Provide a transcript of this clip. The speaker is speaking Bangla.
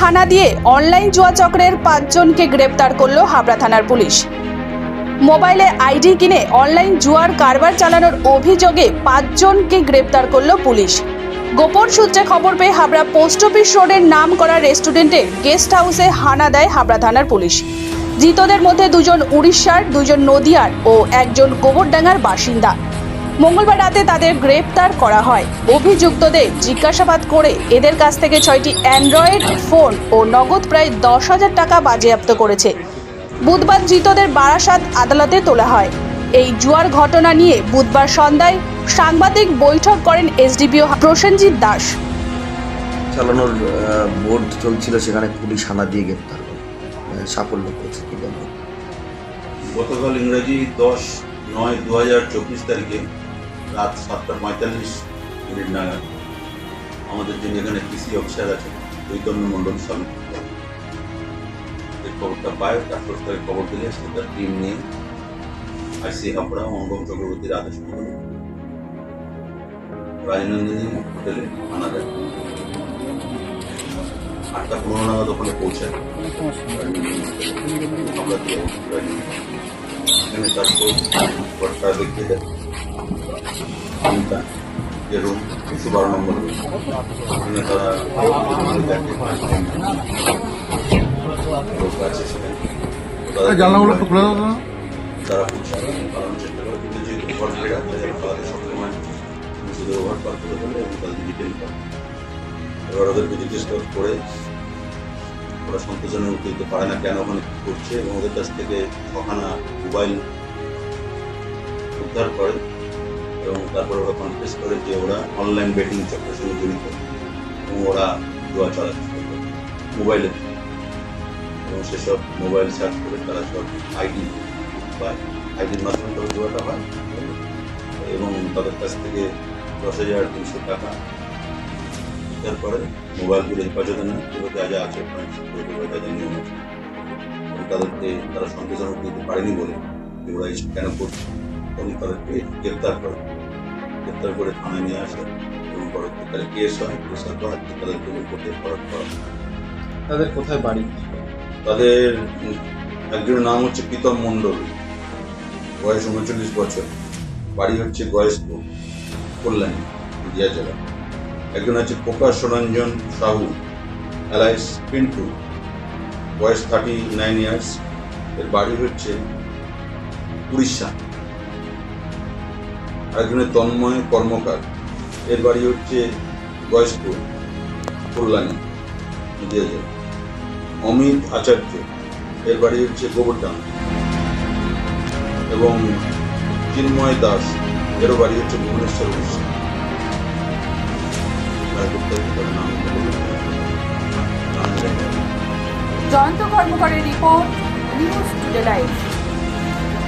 হানা দিয়ে অনলাইন জুয়া চক্রের পাঁচজনকে গ্রেপ্তার করল হাবড়া থানার পুলিশ। মোবাইলে আইডি কিনে অনলাইন জুয়ার কারবার চালানোর অভিযোগে পাঁচজনকে গ্রেপ্তার করল পুলিশ। গোপন সূত্রে খবর পেয়ে হাবড়া পোস্ট অফিস রোডের নাম করা রেস্টুরেন্টের গেস্ট হাউসে হানা দেয় হাবড়া থানার পুলিশ। ধৃতদের মধ্যে দুজন উড়িষ্যার, দুজন নদিয়ার ও একজন গোবরডাঙ্গার বাসিন্দা। মঙ্গলবার রাতে তাদের গ্রেপ্তার করা হয়। অভিযুক্তদের জিজ্ঞাসাবাদ করে এদের কাছ থেকে ছয়টি অ্যান্ড্রয়েড ফোন ও নগদ প্রায় দশ হাজার টাকা বাজেয়াপ্ত করেছে। বুধবার ধৃতদের বারাসাত আদালতে তোলা হয়। এই জুয়ার ঘটনা নিয়ে বুধবার সন্ধ্যায় সাংবাদিক বৈঠক করেন এসডিপিও প্রসেনজিৎ দাস। চালানোর বোর্ড চলছিল সেখানে পুলিশ হানা দিয়ে গ্রেপ্তার করে সাফল্য পেয়েছে গতকাল ইংরেজি দশ নয় দু হাজার চব্বিশ তারিখে রাত সাতটা পঁয়তাল্লিশ মিনিট নাগাদ। আমাদের যিনি এখানে কৃষি অফিসার আছে চৈতন্য মণ্ডল স্বামী। এই খবরটা পায়, তার তারিখ খবর দিলে সে তার টিম নিয়ে আইসি হাবড়া অঙ্গম চক্রবর্তীর আদেশ মন্ডল রাজনন্দিনী হোটেলে আনা দেয় আটটা পনেরো নাগাদ ওখানে পৌঁছায়। আমরা দিয়ে এখানে তারপর দেখিয়ে দেয়। রুমটা যে রুম একশো বারো নম্বর রুম তারা লোক আছে সেখানে তাদের তারা পালানোর চেষ্টা করে কিন্তু যেহেতু ঘর তাই জন্য তাদের সবসময় নিজেদের ওভার পার করে ফেলে এবং তাদের ডিটেন করে এবার ওদেরকে জিজ্ঞেস করে ওরা সন্তোষজনক উত্তর দিতে পারে না কেন ওখানে কি করছে এবং ওদের কাছ থেকে ছখানা মোবাইল উদ্ধার করে এবং তারপরে ওরা কনফেস করে যে ওরা অনলাইন বেটিং চক্রের সঙ্গে জড়িত। এবং ওরা জুয়া চালাচ্ছে মোবাইলে এবং সেসব মোবাইল সার্চ করে তারা সব আইডি পায় আইডির মাধ্যমে তবে জোয়াটা হয়। এবং তাদের কাছ থেকে দশ হাজার তিনশো টাকা। তারপরে মোবাইলগুলো হেফাজতে নেয়। এগুলো যা যা আছে যা নিয়ম আছে। তাদেরকে, তারা সন্তোষজনক দিতে পারেনি বলে ওরা কেন করছে। এবং তাদেরকে গ্রেপ্তার করে। গ্রেপ্তার করে থানায় নিয়ে আসে এবং পরবর্তীকালে কেস হয় কেস পর আজকে তাদেরকে কোর্টে ফরত করা। তাদের কোথায় বাড়ি? তাদের একজনের নাম হচ্ছে প্রীতম মণ্ডল। বয়স উনচল্লিশ বছর। বাড়ি হচ্ছে গয়েশপুর কল্যাণী নদিয়া জেলা। একজন আছে প্রকাশ রঞ্জন সাহু অ্যালাইস পিন্টু। বয়স থার্টি নাইন ইয়ার্স এর বাড়ি হচ্ছে উড়িষ্যা। আরেকজনের তন্ময় কর্মকার। এর বাড়ি হচ্ছে গয়েশপুর, কল্যাণী অমিত আচার্য, এর বাড়ি হচ্ছে গোবরডাঙ্গা এবং চিন্ময় দাস, এরও বাড়ি হচ্ছে ভুবনেশ্বর। জয়ন্ত কর্মকারের রিপোর্ট, নিউজ টুডে লাইভ।